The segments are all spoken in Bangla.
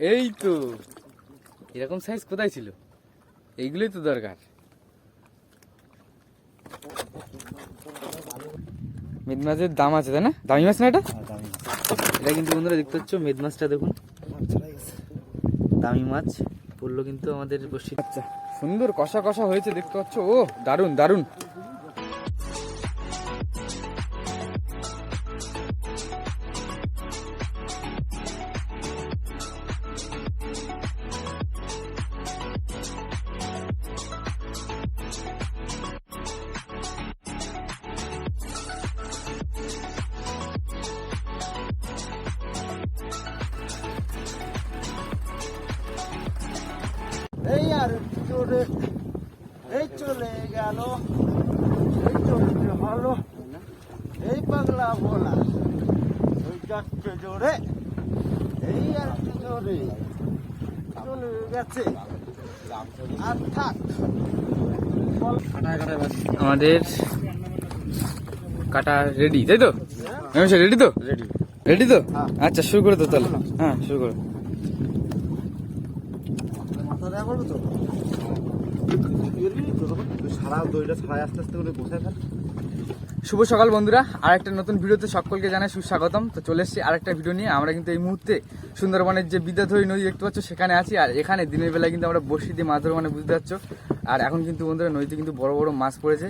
এই তো। এরকম সাইজ কোথায় ছিল? এইগুলোই তো দরকার। মেদ মাছের দাম আছে তাই না? দামি মাছ না এটা? এটা কিন্তু বন্ধুরা দেখতে পাচ্ছ মেদ মাছটা দেখুন। দামি মাছ পড়ল কিন্তু আমাদের বসি আচ্ছা সুন্দর কষা কষা হয়েছে দেখতে পাচ্ছ। ও দারুণ দারুণ এই আর চলে এই চলে গেল। এই চলতে হলো। এই পাগলা বলা ওই যাচ্ছে জোরে। এই আর জোরে। চলে গেছে। আর থাক। আমাদের কাটা রেডি তাই তো? রেডি তো? রেডি রেডি তো? হ্যাঁ। আচ্ছা শুরু করে তো তাহলে। হ্যাঁ। শুরু করো মাথা দেওয়া করব তো সারাই আস্তে আস্তে করে শুভ সকাল বন্ধুরা আর একটা নতুন ভিডিওতে সকলকে জানাই সুস্বাগতম। তো চলে এসেছি আরেকটা ভিডিও নিয়ে। আমরা কিন্তু এই মুহূর্তে সুন্দরবনের যে বিদ্যাধরী নদী দেখতে পাচ্ছ, সেখানে আছি। আর এখানে দিনের বেলায় কিন্তু আমরা বসি দিয়ে মাছ ধরবো মানে বুঝতে পারছ। আর এখন কিন্তু বন্ধুরা, নদীতে কিন্তু বড় বড় মাছ পড়েছে।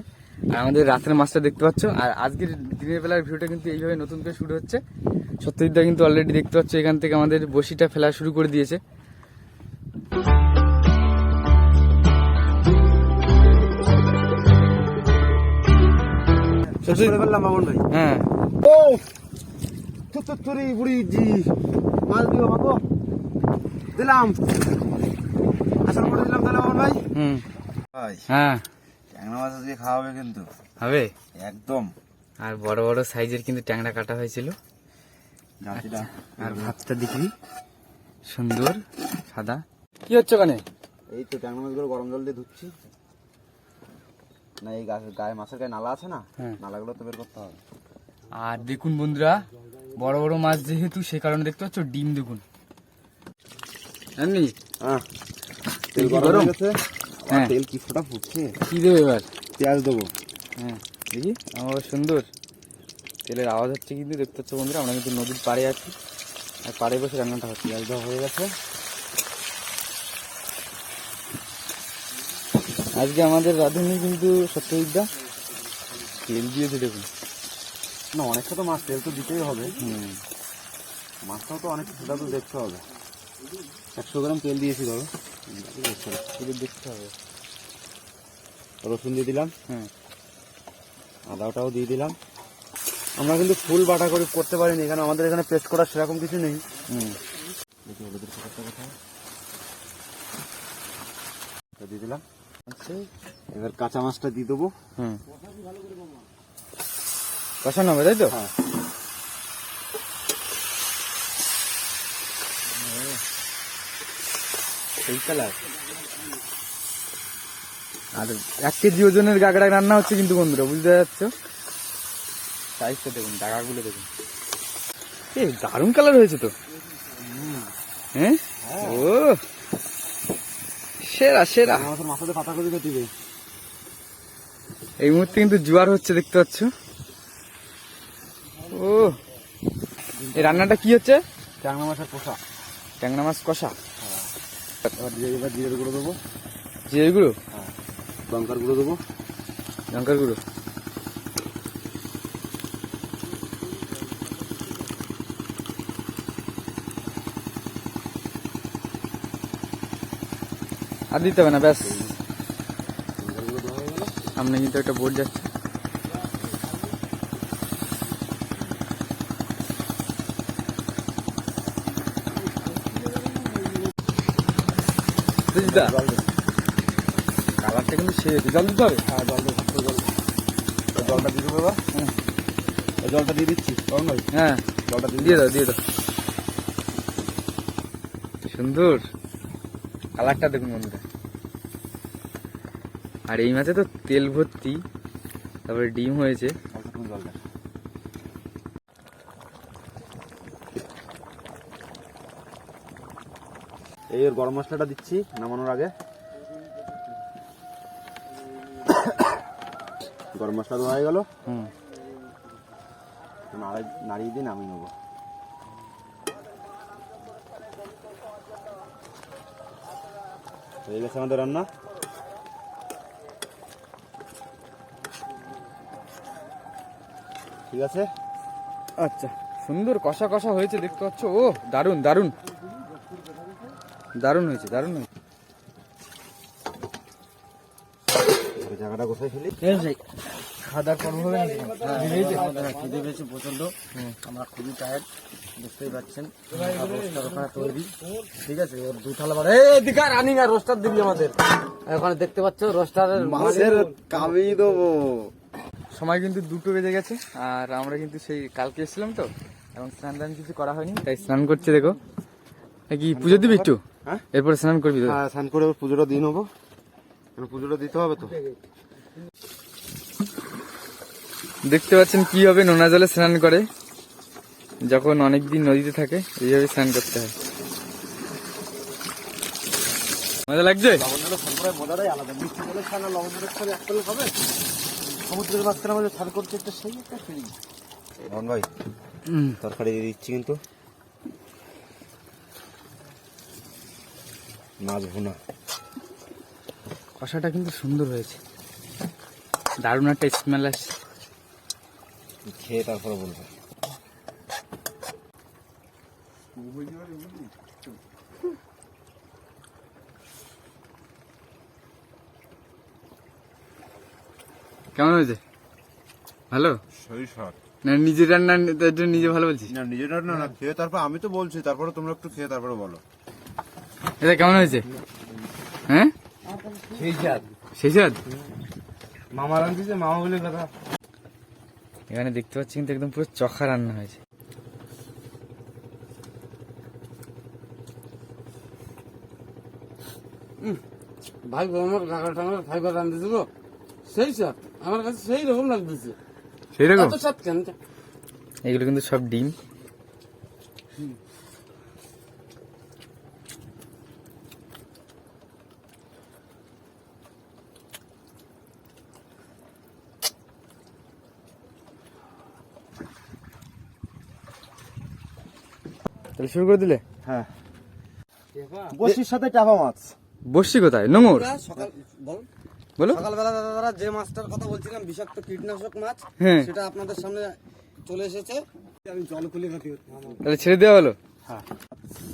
আর আমাদের রাতের মাছটা দেখতে পাচ্ছ। আর আজকের দিনের বেলার ভিডিওটা কিন্তু এইভাবে নতুন করে শুরু হচ্ছে। সত্যজিৎদা কিন্তু অলরেডি দেখতে পাচ্ছ, এখান থেকে আমাদের বসিটা ফেলা শুরু করে দিয়েছে। মামন ভাই। হ্যাঁ। ও বুড়ি জি। মাছ দিও মাগো দিলাম। আসল করে দিলাম তাহলে মামন ভাই। হুম। ভাই হ্যাঁ। ট্যাংরা মাছ আজকে খাওয়াবে কিন্তু। হবে? একদম। আর বড় বড় সাইজের কিন্তু ট্যাংরা কাটা হয়েছিল। জাতিটা। আর ভাতটা দেখি। সুন্দর সাদা। কি হচ্ছে ওখানে এই তো ট্যাংরা মাছগুলো গরম জল দিয়ে ধুচ্ছি। না এই গা- গায়ে মাছের গায়ে নালা আছে না হ্যাঁ। নালাগুলো তো বের করতে হবে। আর দেখুন বন্ধুরা বড় বড় মাছ যেহেতু সে কারণে দেখতে পাচ্ছ ডিম দেখুন। এমনি? তেল গরম গেছে? হ্যাঁ। তেল কি ফোটা ফুটছে? কি দেবে এবার? পেঁয়াজ দেবো। হ্যাঁ। দেখি। আমার সুন্দর। তেলের আওয়াজ হচ্ছে কিন্তু দেখতে পাচ্ছ বন্ধুরা আমরা কিন্তু নদীর পাড়ে আছি। আর পাড়ে বসে রান্নাটা হচ্ছে। পেঁয়াজ দেওয়া হয়ে গেছে। আজকে আমাদের রাঁধুনি কিন্তু সত্যবিদ্যা তেল দিয়েছে দেখুন। না অনেকটা তো মাছ তেল তো দিতেই হবে। হুম। মাছটাও তো অনেক সেটা তো দেখতে হবে। একশো গ্রাম তেল দিয়েছি ধরো। দেখতে হবে। রসুন দিয়ে দিলাম। হ্যাঁ আদাটাও দিয়ে দিলাম। আমরা কিন্তু ফুল বাটা করে করতে পারিনি কারণ আমাদের এখানে পেস্ট করার সেরকম কিছু নেই। হুম। দেখি হলুদের দিয়ে দিলাম। এবার কাঁচা মাছটা দিয়ে দেবো। হুম। কষানো হবে তাই তো? হ্যাঁ। আর এক কেজি ওজনের গাগড়া রান্না হচ্ছে কিন্তু বন্ধুরা বুঝতে পারছ? সাইজটা দেখুন ডাগাগুলো দেখুন। এ দারুণ কালার হয়েছে তো। হ্যাঁ? ও সেরা সেরা। মাথাতে পাতা করে দিবে। এই মুহূর্তে কিন্তু জোয়ার হচ্ছে দেখতে পাচ্ছ? ও এই রান্নাটা কি হচ্ছে? ট্যাংরা মাছের কষা। ট্যাংরা মাছ কষা। এবার দিয়ে এবার জিরের গুঁড়ো দেবো। জিরে গুঁড়ো? লঙ্কার গুঁড়ো দেবো। লঙ্কার গুঁড়ো। আর দিতে হবে না ব্যাস। সামনে কিন্তু একটা বোর্ড যাচ্ছে। কালারটা কিন্তু সে জল দিতে হবে? হ্যাঁ জল জল জলটা দিয়ে দেবো এবার? হুম। জলটা দিয়ে দিচ্ছি ভাই হ্যাঁ। জলটা দিয়ে দাও দিয়ে দাও। সুন্দর। কালারটা দেখুন বন্ধুরা। আর এই মাছে তো তেল ভর্তি তারপরে ডিম হয়েছে। এই এর গরম মশলাটা দিচ্ছি নামানোর আগে। গরম মশলা দেওয়া হয়ে গেল। নাড়িয়ে দিয়ে নামিয়ে নেব। হয়ে গেছে আমাদের রান্না। ঠিক আছে? আচ্ছা সুন্দর কষা কষা হয়েছে দেখতে পাচ্ছ? ও দারুণ দারুণ দারুণ হয়েছে দারুণ হয়েছে। জায়গাটা কোথায় ফেলি। খাওয়া নাকি? আমাদের খিদে পেয়েছে আমরা খুবই টায়ার্ড বুঝতেই পারছেন রোস্টার ওখানে তৈরি। ঠিক আছে ওর বাড়ে রানিং আর রোস্টার দিবি আমাদের। ওখানে দেখতে পাচ্ছ রোস্টারের মাছের কামিয়ে দেবো। সময় কিন্তু দুটো বেজে গেছে আর আমরা কিন্তু সেই কালকে এসেছিলাম তো এখন স্নান দান কিছু করা হয়নি। তাই স্নান করছে দেখো। এ কি পুজো দিবি একটু? হ্যাঁ? এরপরে স্নান করবি তো হ্যাঁ স্নান করে পুজোটা দিয়ে নেব পুজোটা দিতে হবে তো। দেখতে পাচ্ছেন কীভাবে নোনা জলে স্নান করে। যখন অনেকদিন নদীতে থাকে এইভাবে স্নান করতে হয়। মজা লাগছে? সমুদ্রের মাঝখানে আমাদের স্নান করতে একটা সেই একটা ফিলিং রন ভাই তরকারি দিয়ে দিচ্ছি কিন্তু। মাছ ভুনা। কষাটা কিন্তু সুন্দর হয়েছে। দারুণ একটা স্মেল আসছে। খেয়ে তারপরে বলব। কেমন হয়েছে? ভালো? না নিজের রান্না তার জন্য নিজে ভালো বলছিস? না নিজের না না খেয়ে তারপর আমি তো বলছি তারপরে তোমরা একটু খেয়ে তারপরে বলো। এটা কেমন হয়েছে? হ্যাঁ? সেই স্বাদ। সেই স্বাদ? মামা রান্ধিছে মামা বলে কথা। এখানে দেখতে পাচ্ছি কিন্তু একদম পুরো চখা রান্না হয়েছে। ভাই আমার কাকা টাকার ফাইবার রান্ধিছে গো। সেই স্বাদ আমার কাছে সেই রকম লাগতেছে। সেই রকম? স্বাদ কেন? এগুলো কিন্তু সব ডিম। তাহলে শুরু করে দিলে? হ্যাঁ। বসির সাথে টাপা মাছ। বসছি কোথায়? নোংর সকাল বল। বলো। সকালবেলা দাদা দাদা যে মাছটার কথা বলছিলাম বিষাক্ত কীটনাশক মাছ হ্যাঁ। সেটা আপনাদের সামনে চলে এসেছে। আমি জল খুলে খাতি তাহলে ছেড়ে দেওয়া হলো? হ্যাঁ।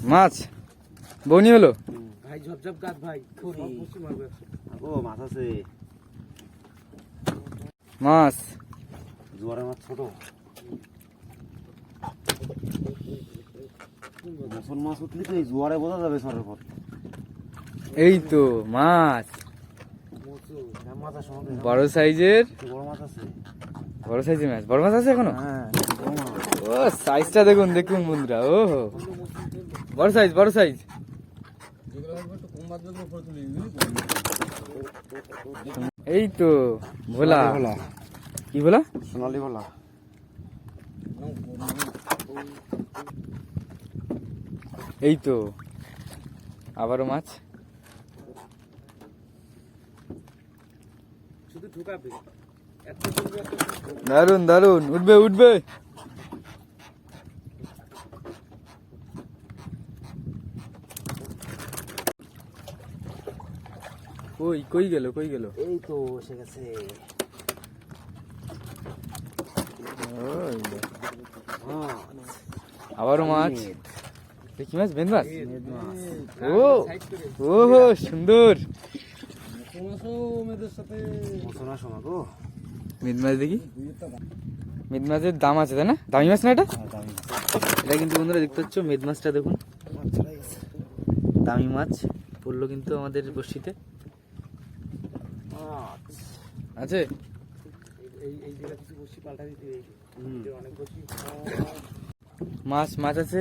মাছ? বনি হলো? ভাই ঝপঝপ গাছ ভাই। ও মাছ আছে। মাছ। জোয়ারের মাছ ছোট। মুসল মাছ উঠলি তো এই জোয়ারে বোঝা যাবে সরের পর এই তো মাছ। বড় সাইজের? বড় মাছ আছে বড় সাইজের মাছ। বড় মাছ আছে এখনও? হ্যাঁ ও সাইজটা দেখুন দেখুন বন্ধুরা ও। বড় সাইজ বড় সাইজ এই তো ভোলা। ভোলা। কি ভোলা? সোনালি ভোলা। এই তো আবারও মাছ। দারুণ দারুণ উঠবে উঠবে। কই কই গেল কই গেল? এই তো এসে গেছে। আবারও মাছ। কি মাছ বেন মাছ ও ও হো সুন্দর। মিদ মাছ দেখি। মিদ মাছের দাম আছে তাই না? দামি মাছ না এটা? এটা কিন্তু বন্ধুরা দেখতে পাচ্ছ মেদ মাছটা দেখুন। দামি মাছ পড়ল কিন্তু আমাদের বর্ষিতে আছে? এই এই জায়গা কিছু বসি পাল্টা দিতে এই যে অনেক বসি মাছ মাছ আছে।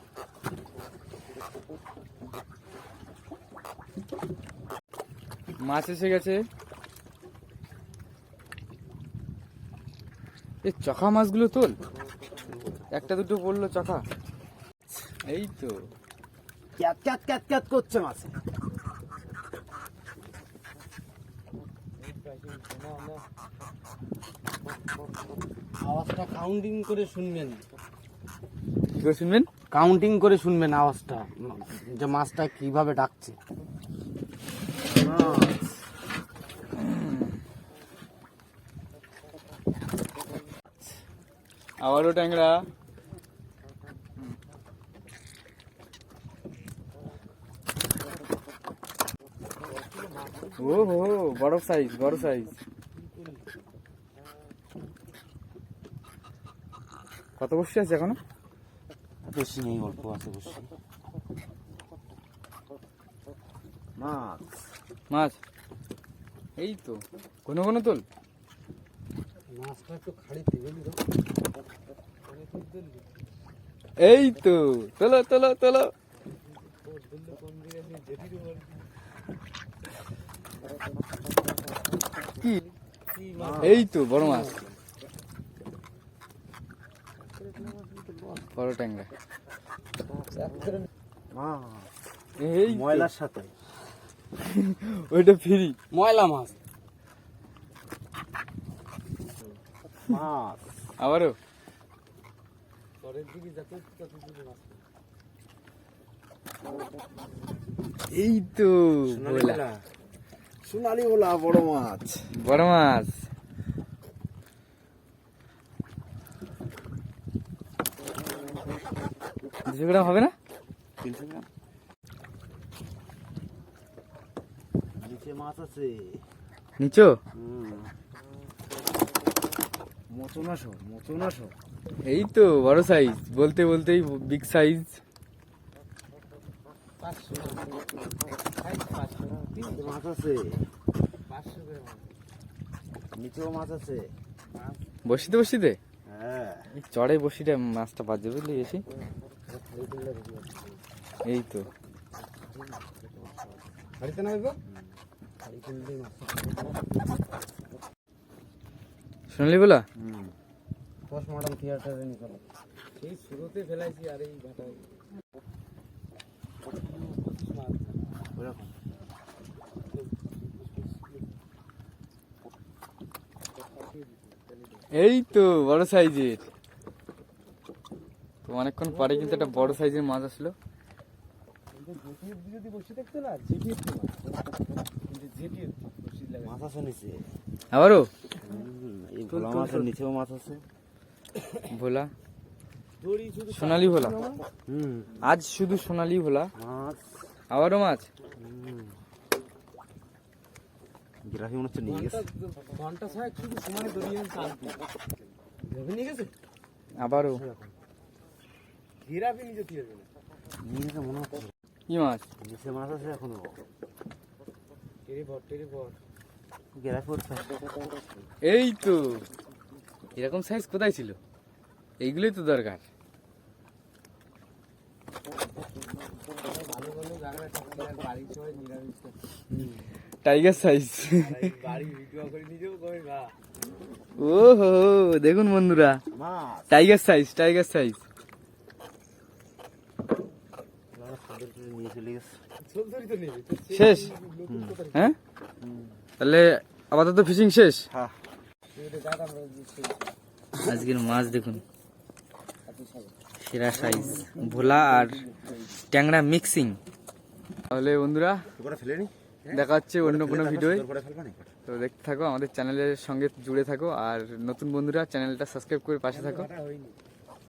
মাছ এসে গেছে। এই চকা মাছগুলো তোল। একটা দুটো পড়ল চকা এই তো। ক্যাত ক্যাত ক্যাত ক্যাত করছে মাছ। আওয়াজটা কাউন্টিং করে শুনবেন। কি করে শুনবেন? কাউন্টিং করে শুনবেন আওয়াজটা, যে মাছটা কীভাবে ডাকছে। আবারও ট্যাংরা। ও হো বড় সাইজ বড় সাইজ কত বসে আছে এখনও? বেশি নেই অল্প আছে বসে মাছ মাছ এই তো কোনো কোনো তোল মাছটা একটু খাড়ি দিবেন এই তো? তোলো তোলো তোলো এই তো বড় মাছ। বড় ট্যাংরা এই তো। ময়লার সাথে। ওইটা ফ্রি। ময়লা মাছ। মাছ। আবারও। এই তো। সোনালি ওলা বড় মাছ। বড় মাছ। গ্রাম হবে না? তিনশো গ্রাম নিচে মাছ আছে। নিচো? এই তো বড় সাইজ বলতে বলতেই বিগ সাইজ মাছ আছে। নিচেও মাছ আছে। বসিতে বসিতে? হ্যাঁ। এই চড়ে বসিটা মাছটা বাজে বুঝলি বেশি। এই তো। শুনলি বলা? হুম। পোস্টমর্টম থিয়েটারে নিকলো সেই শুরুতে ফেলাইছি আর এই ঘাটায় এই তো বড় সাইজের। অনেকক্ষণ পরে কিন্তু একটা বড় সাইজের মাছ আসলো। যদি বসে থাকতো না জেটির কিন্তু জেটির বসে লাগে মাছ আছে নিচে। আবারও? হুম, এই ভোলা মাছের নিচেও মাছ আছে। ভোলা? সোনালি ভোলা? আজ শুধু সোনালি ভোলা? মাছ। আবারও মাছ? গ্রাফি মনে হচ্ছে নিয়ে গেছে। ঘণ্টা ছয় শুধু সময় দড়িয়ে শান্তি ভেবে নিয়ে গেছে? আবারও। ঘেরাবি নিজে দেবে নিয়ে গেছে মনে হচ্ছে কি মাছ? নিচে মাছ আছে এখনও টেরি ভর টেরি ভর গ্রাফি উঠছে এই তো। এরকম সাইজ কোথায় ছিল? এইগুলোই তো দরকার। ভালো ভালো জায়গা বাড়ি সবাই নিরামিষ টাইগার সাইজ হো দেখুন বন্ধুরা। টাইগার সাইজ টাইগার সাইজ নিয়ে চলে গেছে চলতরি তো নেবে শেষ? হ্যাঁ? তাহলে আপাতত ফিশিং শেষ? হ্যাঁ। আজকের মাছ দেখুন। সেরা সাইজ ভোলা আর ট্যাংরা মিক্সিং তাহলে বন্ধুরা নি? দেখা হচ্ছে অন্য কোনো নি? তো দেখতে থাকো আমাদের চ্যানেলের সঙ্গে জুড়ে থাকো। আর নতুন বন্ধুরা চ্যানেলটা সাবস্ক্রাইব করে পাশে থাকো।